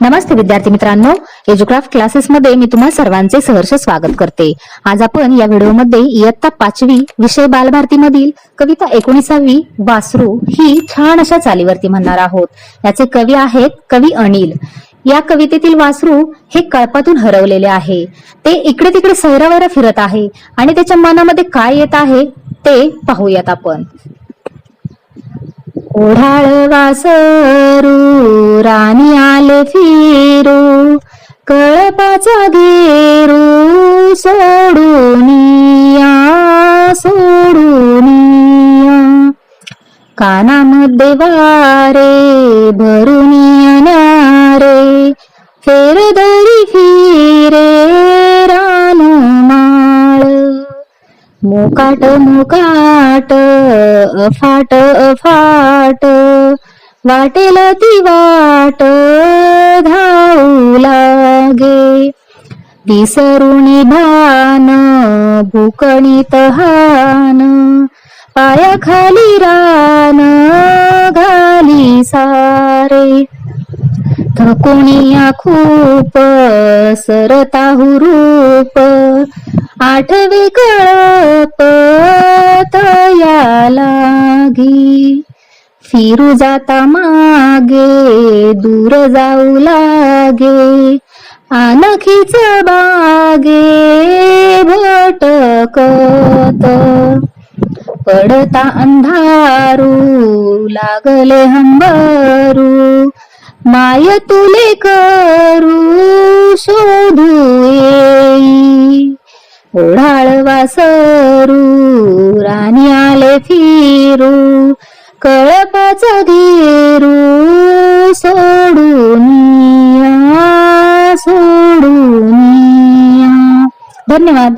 नमस्ते विद्यार्थी मित्रांनो. एज्युक्राफ्ट क्लासेस मध्ये मी तुम्हा सर्वांचे सहर्ष स्वागत करते. आज आपण या व्हिडिओमध्ये इयत्ता पाचवी विषय बालभारती मधील कविता एकोणीसावी वासरू ही छान अशा चालीवरती म्हणणार आहोत. याचे कवी आहेत कवी अनिल. या कवितेतील वासरू हे कळपातून हरवलेले आहे. ते इकडे तिकडे सैरावैरा फिरत आहे आणि त्याच्या मनामध्ये काय येत आहे ते पाहूयात आपण. ओढाळ वासरू राणी आले फिरू कळपाचा घेरू सोडूनिया सोडूनिया कानामध्ये वारे भरून येणारे फेरदरी फिरे मोकाट मोकाट अफाट अफाट. वाटेल ती वाट धावू लागे. विसरुणी भान भुकणीत हान. पाया पायाखाली रान घाली सारे. थकुनिया खूप सरता हुरूप आठवी कळपत तया लागी फिरू जाता मागे दूर जाऊ लागे. आणखीच बागे भटकत पडता अंधारू लागले हंबरू. माय तुले करू शोधू ओढाळवा सरू राणी आले फिरू कळपाचा धीरू सोडून सोडून धन्यवाद.